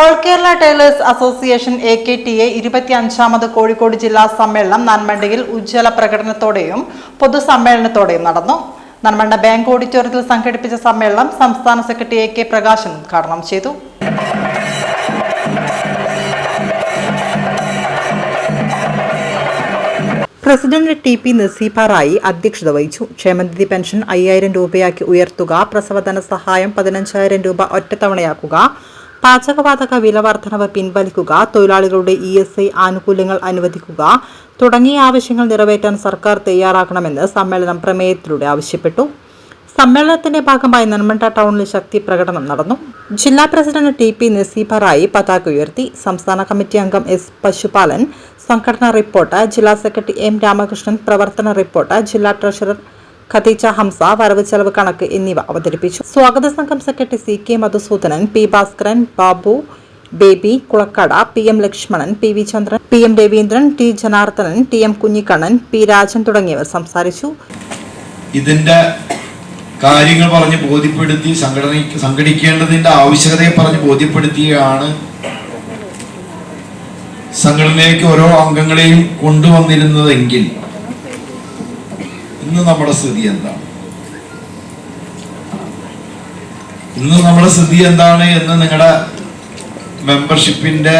All Kerala tailors association A K T A ഇരുപത്തിയഞ്ചാമത് Kozhikode ജില്ലാ സമ്മേളനം നന്മണ്ടയിൽ ഉജ്ജ്വല പ്രകടനത്തോടെയും പൊതുസമ്മേളനത്തോടെയും നടന്നു. നന്മണ്ട ബാങ്ക് ഓഡിറ്റോറിയത്തിൽ സംഘടിപ്പിച്ച സമ്മേളനം സംസ്ഥാന സെക്രട്ടറി എ കെ പ്രകാശൻ ഉദ്ഘാടനം ചെയ്തു. പ്രസിഡന്റ് ടി പി നസീഫറായി അധ്യക്ഷത വഹിച്ചു. ക്ഷേമനിധി പെൻഷൻ അയ്യായിരം രൂപയാക്കി ഉയർത്തുക പ്രസവധന സഹായം പതിനഞ്ചായിരം രൂപ ഒറ്റത്തവണയാക്കുക പാചകവാതക വില വർധനവ് പിൻവലിക്കുക തൊഴിലാളികളുടെ ഇ എസ് ഐ ആനുകൂല്യങ്ങൾ അനുവദിക്കുക തുടങ്ങിയ ആവശ്യങ്ങൾ നിറവേറ്റാൻ സർക്കാർ തയ്യാറാക്കണമെന്ന് സമ്മേളനം പ്രമേയത്തിലൂടെ ആവശ്യപ്പെട്ടു. സമ്മേളനത്തിന്റെ ഭാഗമായി നന്മണ്ട ടൗണിൽ ശക്തി പ്രകടനം നടന്നു. ജില്ലാ പ്രസിഡന്റ് ടി പി നസീബറായി പതാക ഉയർത്തി. സംസ്ഥാന കമ്മിറ്റി അംഗം എസ് പശുപാലൻ. സംഘടനാ റിപ്പോർട്ട് ജില്ലാ സെക്രട്ടറി എം രാമകൃഷ്ണൻ. പ്രവർത്തന റിപ്പോർട്ട് ജില്ലാ ട്രഷറർ ഖദീജ ഹംസ വരവ് ചെലവ് കണക്ക് എന്നിവ അവതരിപ്പിച്ചു. സ്വാഗത സംഘം secretary C K Madhusudanan P Bhaskaran Babu Baby Kulakkada P M Lakshmanan P V Chandran P M Raveendran T Janardhanan T M Kunhikannan P Rajan തുടങ്ങിയവർ സംസാരിച്ചു. ഇതിന്റെ കാര്യങ്ങൾ പറഞ്ഞ് ബോധ്യപ്പെടുത്തി സംഘടന സംഘടിക്കേണ്ടതിന്റെ ആവശ്യകതയെ പറഞ്ഞ് ബോധ്യപ്പെടുത്തിയാണ് സംഘടനയിലേക്ക് ഓരോ അംഗങ്ങളെയും കൊണ്ടുവന്നിരുന്നതെങ്കിൽ ഇന്ന് നമ്മുടെ സ്ഥിതി എന്താണ്? ഇന്ന് നമ്മുടെ സ്ഥിതി എന്താണ് എന്ന് നിങ്ങളുടെ മെമ്പർഷിപ്പിന്റെ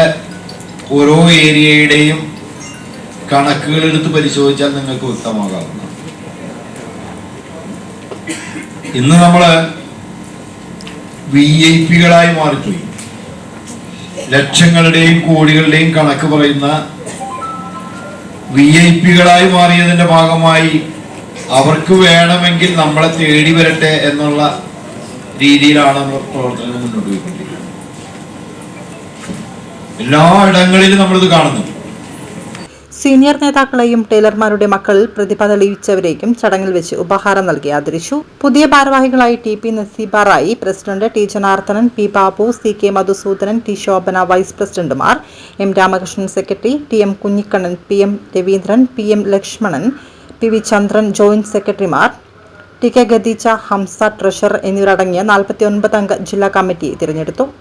ഓരോ ഏരിയയുടെയും കണക്കുകൾ എടുത്ത് പരിശോധിച്ചാൽ നിങ്ങൾക്ക് വ്യക്തമാകാവുന്ന ഇന്ന് നമ്മൾ വി ഐ പികളായി മാറിപ്പോയി. ലക്ഷങ്ങളുടെയും കോടികളുടെയും കണക്ക് പറയുന്ന വി ഐ പികളായി മാറിയതിന്റെ ഭാഗമായി അവർക്ക് വേണമെങ്കിൽ നമ്മളെ തേടി വരട്ടെ എന്നുള്ള രീതിയിലാണ് നമ്മൾ പ്രവർത്തനങ്ങൾ മുന്നോട്ട് പോയിക്കൊണ്ടിരിക്കുന്നത്. എല്ലാ ഇടങ്ങളിലും നമ്മളിത് കാണുന്നു. സീനിയർ നേതാക്കളെയും ടൈലർമാരുടെ മക്കളിൽ പ്രതിഭ തെളിയിച്ചവരേക്കും ചടങ്ങിൽ വെച്ച് ഉപഹാരം നൽകി ആദരിച്ചു. പുതിയ ഭാരവാഹികളായി T P നസീബാറായി president T Janardhanan P Babu C K Madhusudanan T Shobhana vice പ്രസിഡന്റുമാർ M Ramakrishnan secretary T M Kunhikannan P M Raveendran P M Lakshmanan P V Chandran joint സെക്രട്ടറിമാർ T K Khadeeja Hamsa treasurer എന്നിവരടങ്ങിയ നാൽപ്പത്തി ഒൻപത് അംഗ ജില്ലാ committee തിരഞ്ഞെടുത്തു.